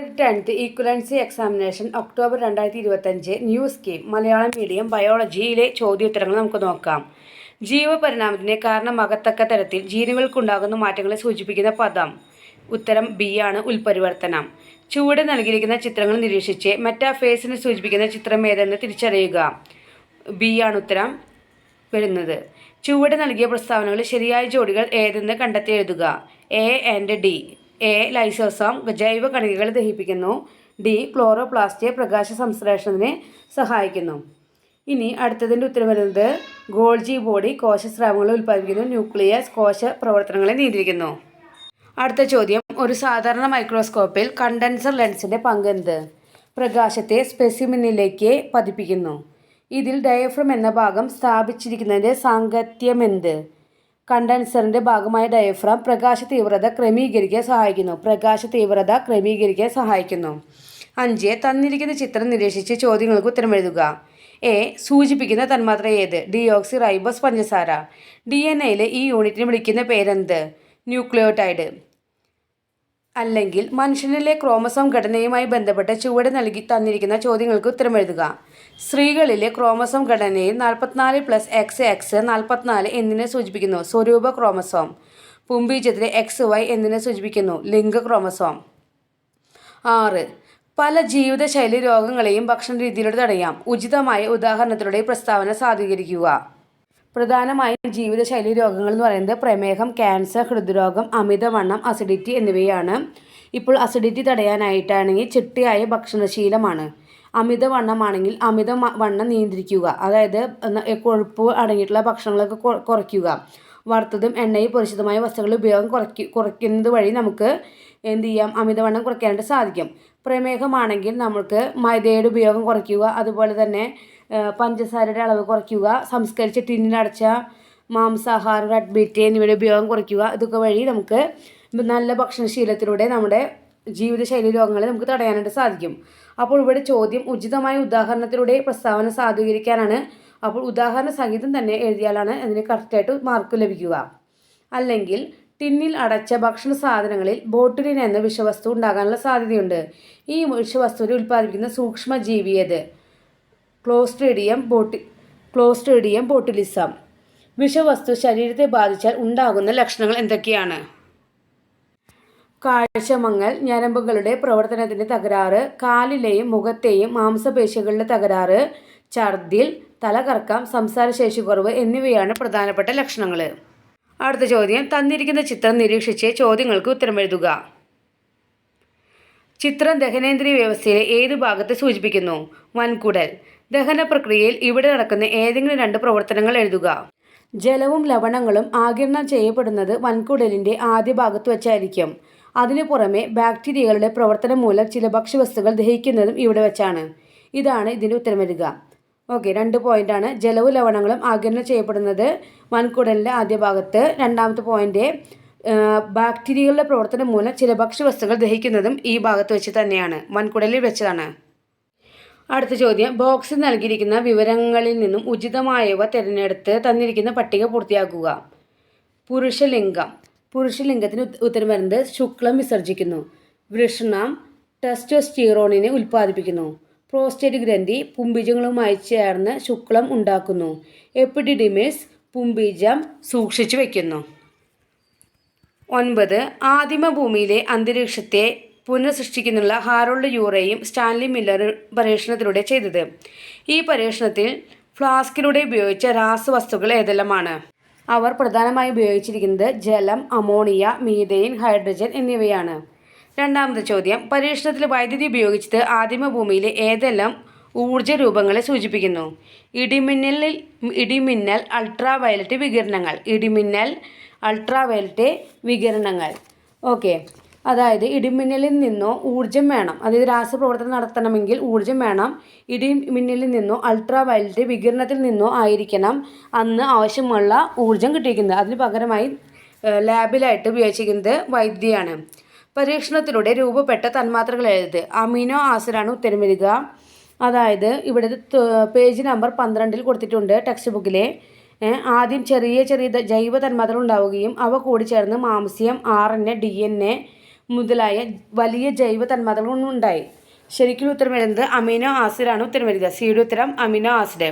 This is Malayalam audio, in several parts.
ടെൻത്ത് ഈക്വലൻസി എക്സാമിനേഷൻ ഒക്ടോബർ രണ്ടായിരത്തി ഇരുപത്തഞ്ച് ന്യൂ സ്കീം മലയാളം മീഡിയം ബയോളജിയിലെ ചോദ്യോത്തരങ്ങൾ നമുക്ക് നോക്കാം. ജീവപരിണാമത്തിന് കാരണമാകത്തക്ക തരത്തിൽ ജീനുകൾക്കുണ്ടാകുന്ന മാറ്റങ്ങളെ സൂചിപ്പിക്കുന്ന പദം. ഉത്തരം ബി ആണ് ഉൽപരിവർത്തനം. ചുവടെ നൽകിയിരിക്കുന്ന ചിത്രങ്ങൾ നിരീക്ഷിച്ച് മെറ്റാഫേസിനെ സൂചിപ്പിക്കുന്ന ചിത്രം ഏതെന്ന് തിരിച്ചറിയുക. ബി ആണ് ഉത്തരം വരുന്നത്. ചുവടെ നൽകിയ പ്രസ്താവനകളിൽ ശരിയായ ജോഡികൾ ഏതെന്ന് കണ്ടെത്തി എഴുതുക. A and D A lysosome ജൈവ കണികകൾ ദഹിപ്പിക്കുന്നു. ഡി ക്ലോറോപ്ലാസ്റ്റ് പ്രകാശ സംശ്ലേഷണത്തിന് സഹായിക്കുന്നു. ഇനി അടുത്തതിന്റെ ഉത്തരം വരുന്നത് ഗോൾജി ബോഡി കോശസ്രാവങ്ങളെ ഉൽപ്പാദിപ്പിക്കുന്നു. ന്യൂക്ലിയസ് കോശ പ്രവർത്തനങ്ങളെ നിയന്ത്രിക്കുന്നു. അടുത്ത ചോദ്യം ഒരു സാധാരണ മൈക്രോസ്കോപ്പിൽ കണ്ടൻസർ ലെൻസിന്റെ പങ്കെന്ത് പ്രകാശത്തെ സ്പെസിമിനിലേക്ക് പതിപ്പിക്കുന്നു. ഇതിൽ ഡയഫ്രം എന്ന ഭാഗം സ്ഥാപിച്ചിരിക്കുന്നതിന്റെ സാങ്കത്യമെന്ത് കണ്ടൻസറിന്റെ ഭാഗമായ ഡയഫ്രാം പ്രകാശ തീവ്രത ക്രമീകരിക്കാൻ സഹായിക്കുന്നു. പ്രകാശ തീവ്രത ക്രമീകരിക്കാൻ സഹായിക്കുന്നു. അഞ്ച് തന്നിരിക്കുന്ന ചിത്രം നിരീക്ഷിച്ച് ചോദ്യങ്ങൾക്ക് ഉത്തരം എഴുതുക. എ സൂചിപ്പിക്കുന്ന തന്മാത്ര ഏത്? ഡിയോക്സി റൈബോസ് പഞ്ചസാര. ഡി എൻ എയിലെ ഈ യൂണിറ്റിനെ വിളിക്കുന്ന പേരെന്ത്? ന്യൂക്ലിയോടൈഡ്. അല്ലെങ്കിൽ മനുഷ്യനിലെ ക്രോമസോം ഘടനയുമായി ബന്ധപ്പെട്ട് ചുവടെ നൽകി തന്നിരിക്കുന്ന ചോദ്യങ്ങൾക്ക് ഉത്തരം എഴുതുക. സ്ത്രീകളിലെ ക്രോമസോം ഘടനയിൽ നാൽപ്പത്തിനാല് പ്ലസ് എക്സ് എക്സ് നാൽപ്പത്തിനാല് എന്നിനെ സൂചിപ്പിക്കുന്നു. സ്വരൂപ ക്രോമസോം. പുംബീജത്തിലെ എക്സ് വൈ എന്നിനെ സൂചിപ്പിക്കുന്നു. ലിംഗ ക്രോമസോം. ആറ്. പല ജീവിതശൈലി രോഗങ്ങളെയും ഭക്ഷണ രീതിയിലൂടെ തടയാം. ഉചിതമായ ഉദാഹരണത്തിലൂടെ പ്രസ്താവന സാധൂകരിക്കുക. പ്രധാനമായും ജീവിതശൈലി രോഗങ്ങൾ എന്ന് പറയുന്നത് പ്രമേഹം ക്യാൻസർ ഹൃദ്രോഗം അമിതവണ്ണം അസിഡിറ്റി എന്നിവയാണ്. ഇപ്പോൾ അസിഡിറ്റി തടയാനായിട്ടാണെങ്കിൽ ചിട്ടയായ ഭക്ഷണശീലമാണ്. അമിതവണ്ണമാണെങ്കിൽ അമിത വണ്ണം നിയന്ത്രിക്കുക. അതായത് കൊഴുപ്പ് അടങ്ങിയിട്ടുള്ള ഭക്ഷണങ്ങളൊക്കെ കുറയ്ക്കുക. വറുത്തതും എണ്ണയിൽ പൊരിച്ചതുമായ വസ്തുക്കളുടെ ഉപയോഗം കുറയ്ക്കു കുറയ്ക്കുന്നത് വഴി നമുക്ക് എന്ത് ചെയ്യാം? അമിതവണ്ണം കുറയ്ക്കാനായിട്ട് സാധിക്കും. പ്രമേഹമാണെങ്കിൽ നമുക്ക് മൈദയുടെ ഉപയോഗം കുറയ്ക്കുക. അതുപോലെ തന്നെ പഞ്ചസാരയുടെ അളവ് കുറയ്ക്കുക. സംസ്കരിച്ച ടിന്നിലടച്ച മാംസാഹാരം റെഡ് മീറ്റ് എന്നിവയുടെ ഉപയോഗം കുറയ്ക്കുക. ഇതൊക്കെ വഴി നമുക്ക് നല്ല ഭക്ഷണശീലത്തിലൂടെ നമ്മുടെ ജീവിതശൈലി രോഗങ്ങളെ നമുക്ക് തടയാനായിട്ട് സാധിക്കും. അപ്പോൾ ഇവിടെ ചോദ്യം ഉചിതമായ ഉദാഹരണത്തിലൂടെ പ്രസ്താവന സാധൂകരിക്കാനാണ്. അപ്പോൾ ഉദാഹരണ സഹിതം തന്നെ എഴുതിയാലാണ് അതിന് കറക്റ്റായിട്ട് മാർക്ക് ലഭിക്കുക. അല്ലെങ്കിൽ ടിന്നിൽ അടച്ച ഭക്ഷണ സാധനങ്ങളിൽ ബോട്ടുലിൻ എന്ന വിഷവസ്തു ഉണ്ടാകാനുള്ള സാധ്യതയുണ്ട്. ഈ വിഷവസ്തുവിനെ ഉൽപ്പാദിപ്പിക്കുന്ന സൂക്ഷ്മജീവിയത് ക്ലോസ്ട്രീഡിയം ബോട്ടി ക്ലോസ്ട്രീഡിയം ബോട്ടിലിസം. വിഷവസ്തു ശരീരത്തെ ബാധിച്ചാൽ ഉണ്ടാകുന്ന ലക്ഷണങ്ങൾ എന്തൊക്കെയാണ്? കാഴ്ചമങ്ങൽ ഞരമ്പുകളുടെ പ്രവർത്തനത്തിന്റെ തകരാറ് കാലിലെയും മുഖത്തെയും മാംസപേശികളുടെ തകരാറ് ഛർദിൽ തലകറക്കം സംസാരശേഷി കുറവ് എന്നിവയാണ് പ്രധാനപ്പെട്ട ലക്ഷണങ്ങൾ അടുത്ത ചോദ്യം തന്നിരിക്കുന്ന ചിത്രം നിരീക്ഷിച്ച് ചോദ്യങ്ങൾക്ക് ഉത്തരം എഴുതുക. ചിത്രം ദഹനേന്ദ്രിയ വ്യവസ്ഥയിലെ ഏത് ഭാഗത്തെ സൂചിപ്പിക്കുന്നു? വൻകുടൽ. ദഹന പ്രക്രിയയിൽ ഇവിടെ നടക്കുന്ന ഏതെങ്കിലും രണ്ട് പ്രവർത്തനങ്ങൾ എഴുതുക. ജലവും ലവണങ്ങളും ആകിരണം ചെയ്യപ്പെടുന്നത് വൻകുടലിന്റെ ആദ്യ ഭാഗത്ത് വെച്ചായിരിക്കും. അതിനു പുറമെ ബാക്ടീരിയകളുടെ പ്രവർത്തനം മൂലം ചില ഭക്ഷ്യവസ്തുക്കൾ ദഹിക്കുന്നതും ഇവിടെ വെച്ചാണ്. ഇതാണ് ഇതിന്റെ ഉത്തരം വരിക. ഓക്കെ രണ്ട് പോയിന്റാണ്. ജലവും ലവണങ്ങളും ആകിരണം ചെയ്യപ്പെടുന്നത് വൻകുടലിന്റെ ആദ്യ ഭാഗത്ത്. രണ്ടാമത്തെ പോയിന്റ് ബാക്ടീരിയകളുടെ പ്രവർത്തനം മൂലം ചില ഭക്ഷ്യവസ്തുക്കൾ ദഹിക്കുന്നതും ഈ ഭാഗത്ത് വെച്ച് തന്നെയാണ്. വൻകുടലിൽ വെച്ചതാണ്. അടുത്ത ചോദ്യം ബോക്സിൽ നൽകിയിരിക്കുന്ന വിവരങ്ങളിൽ നിന്നും ഉചിതമായവ തിരഞ്ഞെടുത്ത് തന്നിരിക്കുന്ന പട്ടിക പൂർത്തിയാക്കുക. പുരുഷലിംഗം. പുരുഷലിംഗത്തിന് ഉത്ത- ഉത്തരം വരുന്നത് ശുക്ലം വിസർജിക്കുന്നു. വൃഷണം ടെസ്റ്റോസ്റ്റീറോണിനെ ഉൽപ്പാദിപ്പിക്കുന്നു. പ്രോസ്റ്റേറ്റ് ഗ്രന്ഥി പുംബീജങ്ങളുമായി ചേർന്ന് ശുക്ലം ഉണ്ടാക്കുന്നു. എപ്പിഡിഡിമിസ് പുംബീജം സൂക്ഷിച്ചു വയ്ക്കുന്നു ഒൻപത്. ആദിമ ഭൂമിയിലെ അന്തരീക്ഷത്തെ പുനഃസൃഷ്ടിക്കുന്നുള്ള ഹാരോൾഡ് യൂറയും സ്റ്റാൻലി മില്ലറും പരീക്ഷണത്തിലൂടെ ചെയ്തത്. ഈ പരീക്ഷണത്തിൽ ഫ്ലാസ്കിലൂടെ ഉപയോഗിച്ച രാസവസ്തുക്കൾ ഏതെല്ലാമാണ്? അവർ പ്രധാനമായി ഉപയോഗിച്ചിരിക്കുന്നത് ജലം അമോണിയ മീഥെയിൻ ഹൈഡ്രജൻ എന്നിവയാണ്. രണ്ടാമത്തെ ചോദ്യം. പരീക്ഷണത്തിൽ വൈദ്യുതി ഉപയോഗിച്ചത് ആദിമ ഭൂമിയിലെ ഏതെല്ലാം ഊർജ രൂപങ്ങളെ സൂചിപ്പിക്കുന്നു? ഇടിമിന്നലിൽ ഇടിമിന്നൽ അൾട്രാ വയലറ്റ് വികിരണങ്ങൾ. ഇടിമിന്നൽ അൾട്രാ വയലറ്റ് വികിരണങ്ങൾ. ഓക്കെ. അതായത് ഇടിമിന്നലിൽ നിന്നോ ഊർജം വേണം. അതായത് രാസപ്രവർത്തനം നടത്തണമെങ്കിൽ ഊർജം വേണം. ഇടിമിന്നലിൽ നിന്നോ അൾട്രാ വയലറ്റ് വികിരണത്തിൽ നിന്നോ ആയിരിക്കണം അന്ന് ആവശ്യമുള്ള ഊർജം കിട്ടിയിരിക്കുന്നത്. അതിന് പകരമായി ലാബിലായിട്ട് ഉപയോഗിച്ചിരിക്കുന്നത് വൈദ്യയാണ്. പരീക്ഷണത്തിലൂടെ രൂപപ്പെട്ട തന്മാത്രകൾ എഴുത്. അമിനോ ആസിഡാണ് ഉത്തരം വരിക. അതായത് ഇവിടെ പേജ് നമ്പർ പന്ത്രണ്ടിൽ കൊടുത്തിട്ടുണ്ട് ടെക്സ്റ്റ് ബുക്കിലെ ആദ്യം ചെറിയ ചെറിയ ജൈവ തന്മാത്രകൾ ഉണ്ടാവുകയും അവ കൂടി ചേർന്ന് മാംസ്യം R N A D N A മുതലായ വലിയ ജൈവ തന്മാത്രകൾ ഉണ്ടായി ശരിക്കും ഉത്തരം വരുന്നത് അമിനോ ആസിഡാണ് ഉത്തരം വരിക സിയുടെ ഉത്തരം അമിനോ ആസിഡ്.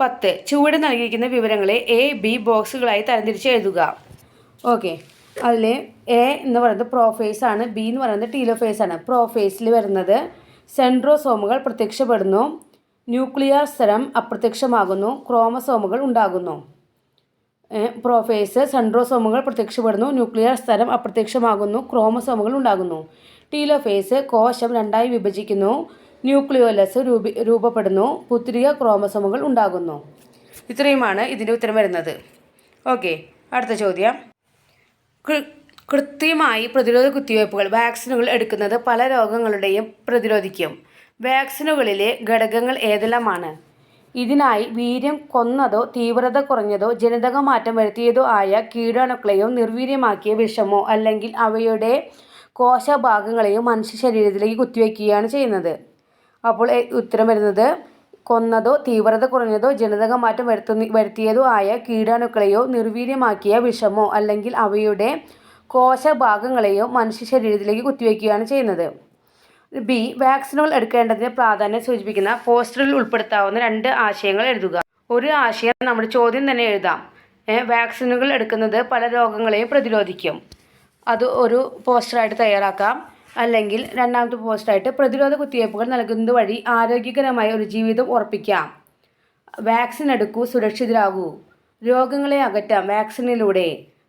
പത്ത്. ചുവടെ നൽകിയിരിക്കുന്ന വിവരങ്ങളെ എ ബി ബോക്സുകളായി തരംതിരിച്ച് എഴുതുക. ഓക്കെ. അതിൽ എ എന്ന് പറയുന്നത് പ്രോഫേസ് ആണ്. ബി എന്ന് പറയുന്നത് ടീലോഫേസ് ആണ്. പ്രോഫേസിൽ വരുന്നത് സെൻട്രോസോമുകൾ പ്രത്യക്ഷപ്പെടുന്നു. ന്യൂക്ലിയർ സ്ഥലം അപ്രത്യക്ഷമാകുന്നു. ക്രോമസോമുകൾ ഉണ്ടാകുന്നു. പ്രോഫേസ് സെൻട്രോസോമുകൾ പ്രത്യക്ഷപ്പെടുന്നു. ന്യൂക്ലിയർ സ്ഥലം അപ്രത്യക്ഷമാകുന്നു. ക്രോമസോമുകൾ ഉണ്ടാകുന്നു. ടീലോഫേസ് കോശം രണ്ടായി വിഭജിക്കുന്നു. ന്യൂക്ലിയോലസ് രൂപി രൂപപ്പെടുന്നു. പുത്രിക ക്രോമസോമുകൾ ഉണ്ടാകുന്നു. ഇത്രയുമാണ് ഇതിന്റെ ഉത്തരം വരുന്നത്. ഓക്കെ അടുത്ത ചോദ്യം. കൃത്യമായി പ്രതിരോധ കുത്തിവയ്പ്പുകൾ വാക്സിനുകൾ എടുക്കുന്നത് പല രോഗങ്ങളുടെയും പ്രതിരോധിക്കും. വാക്സിനുകളിലെ ഘടകങ്ങൾ ഏതെല്ലാമാണ്? ഇതിനായി വീര്യം കൊന്നതോ തീവ്രത കുറഞ്ഞതോ ജനിതക മാറ്റം വരുത്തിയതോ ആയ കീടാണുക്കളെയോ നിർവീര്യമാക്കിയ വിഷമോ അല്ലെങ്കിൽ അവയുടെ കോശഭാഗങ്ങളെയോ മനുഷ്യ ശരീരത്തിലേക്ക് കുത്തിവെക്കുകയാണ് ചെയ്യുന്നത്. അപ്പോൾ ഉത്തരം വരുന്നത് കൊന്നതോ തീവ്രത കുറഞ്ഞതോ ജനിതക മാറ്റം വരുത്തുന്ന വരുത്തിയതോ ആയ കീടാണുക്കളെയോ നിർവീര്യമാക്കിയ വിഷമോ അല്ലെങ്കിൽ അവയുടെ കോശഭാഗങ്ങളെയോ മനുഷ്യ ശരീരത്തിലേക്ക് കുത്തിവെക്കുകയാണ് ചെയ്യുന്നത്. ബി വാക്സിനുകൾ എടുക്കേണ്ടതിന് പ്രാധാന്യം സൂചിപ്പിക്കുന്ന പോസ്റ്ററിൽ ഉൾപ്പെടുത്താവുന്ന രണ്ട് ആശയങ്ങൾ എഴുതുക. ഒരു ആശയം നമ്മുടെ ചോദ്യം തന്നെ എഴുതാം. വാക്സിനുകൾ എടുക്കുന്നത് പല രോഗങ്ങളെയും പ്രതിരോധിക്കും. അത് ഒരു പോസ്റ്ററായിട്ട് തയ്യാറാക്കാം. അല്ലെങ്കിൽ രണ്ടാമത്തെ പോസ്റ്ററായിട്ട് പ്രതിരോധ കുത്തിവയ്പ്പുകൾ നൽകുന്നത് വഴി ആരോഗ്യകരമായ ഒരു ജീവിതം ഉറപ്പിക്കാം. വാക്സിൻ എടുക്കൂ സുരക്ഷിതരാകൂ. രോഗങ്ങളെ അകറ്റാം വാക്സിനിലൂടെ.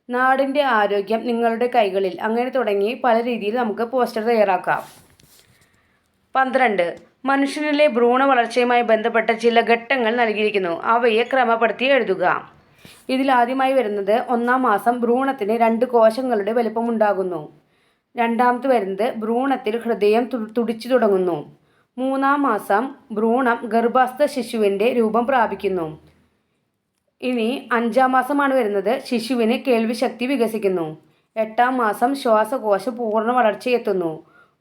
നാടിന്റെ ആരോഗ്യം നിങ്ങളുടെ കൈകളിൽ. അങ്ങനെ തുടങ്ങി പല രീതിയിൽ നമുക്ക് പോസ്റ്റർ തയ്യാറാക്കാം. പന്ത്രണ്ട്. മനുഷ്യനിലെ ഭ്രൂണ വളർച്ചയുമായി ബന്ധപ്പെട്ട ചില ഘട്ടങ്ങൾ നൽകിയിരിക്കുന്നു. അവയെ ക്രമപ്പെടുത്തി എഴുതുക. ഇതിൽ ആദ്യമായി വരുന്നത് ഒന്നാം മാസം ഭ്രൂണത്തിന് രണ്ട് കോശങ്ങളുടെ വലിപ്പമുണ്ടാകുന്നു. രണ്ടാമത് വരുന്നത് ഭ്രൂണത്തിൽ ഹൃദയം തുടിച്ചു തുടങ്ങുന്നു. മൂന്നാം മാസം ഭ്രൂണം ഗർഭാസ്ഥ ശിശുവിന്റെ രൂപം പ്രാപിക്കുന്നു. ഇനി അഞ്ചാം മാസമാണ് വരുന്നത് ശിശുവിന് കേൾവിശക്തി വികസിക്കുന്നു. എട്ടാം മാസം ശ്വാസകോശ പൂർണ വളർച്ചയെത്തുന്നു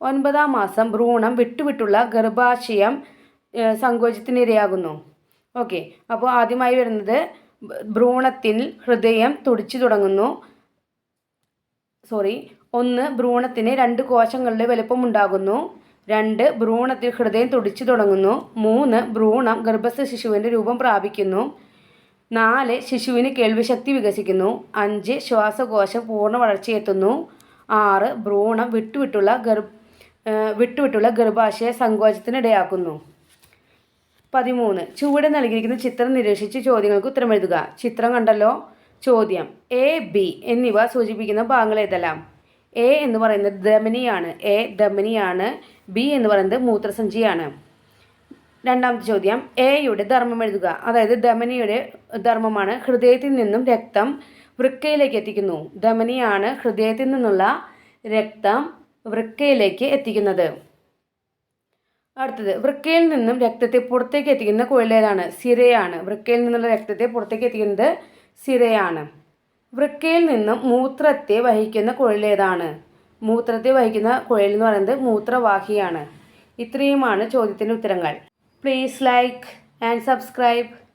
ഒൻപതാം മാസം ഭ്രൂണം വിട്ടുവിട്ടുള്ള ഗർഭാശയം സങ്കോചത്തിനിരയാകുന്നു. ഓക്കെ. അപ്പോൾ ആദ്യമായി വരുന്നത് ഭ്രൂണത്തിൽ ഹൃദയം തുടിച്ചു തുടങ്ങുന്നു. സോറി. ഒന്ന് ഭ്രൂണത്തിന് രണ്ട് കോശങ്ങളുടെ വലുപ്പമുണ്ടാകുന്നു. രണ്ട് ഭ്രൂണത്തിൽ ഹൃദയം തുടിച്ചു തുടങ്ങുന്നു. മൂന്ന് ഭ്രൂണം ഗർഭസ്ഥ ശിശുവിന്റെ രൂപം പ്രാപിക്കുന്നു. നാല് ശിശുവിന് കേൾവിശക്തി വികസിക്കുന്നു. അഞ്ച് ശ്വാസകോശം പൂർണ വളർച്ചയെത്തുന്നു. ആറ് ഭ്രൂണം വിട്ടുവിട്ടുള്ള ഗർഭ വിട്ടുവിട്ടുള്ള ഗർഭാശയ സങ്കോചത്തിനിടയാക്കുന്നു പതിമൂന്ന്. ചുവടെ നൽകിയിരിക്കുന്ന ചിത്രം നിരീക്ഷിച്ച് ചോദ്യങ്ങൾക്ക് ഉത്തരം എഴുതുക. ചിത്രം കണ്ടല്ലോ? ചോദ്യം. എ ബി എന്നിവ സൂചിപ്പിക്കുന്ന ഭാഗങ്ങൾ ഏതെല്ലാം? എ എന്ന് പറയുന്നത് ധമനിയാണ്. എ ധമനിയാണ്. ബി എന്ന് പറയുന്നത് മൂത്രസഞ്ചിയാണ്. രണ്ടാമത്തെ ചോദ്യം. എയുടെ ധർമ്മം എഴുതുക. അതായത് ധമനിയുടെ ധർമ്മമാണ് ഹൃദയത്തിൽ നിന്നും രക്തം വൃക്കയിലേക്ക് എത്തിക്കുന്നു. ധമനിയാണ് ഹൃദയത്തിൽ നിന്നുള്ള രക്തം വൃക്കയിലേക്ക് എത്തിക്കുന്നത്. അടുത്തത് വൃക്കയിൽ നിന്നും രക്തത്തെ പുറത്തേക്ക് എത്തിക്കുന്ന കുഴലേതാണ് സിരയാണ് വൃക്കയിൽ നിന്നുള്ള രക്തത്തെ പുറത്തേക്ക് എത്തിക്കുന്നത് സിരയാണ് വൃക്കയിൽ നിന്നും മൂത്രത്തെ വഹിക്കുന്ന കുഴലേതാണ് മൂത്രത്തെ വഹിക്കുന്ന കുഴൽ എന്ന് പറയുന്നത് മൂത്രവാഹിയാണ്. ഇത്രയുമാണ് ചോദ്യത്തിന്റെ ഉത്തരങ്ങൾ. Please like and subscribe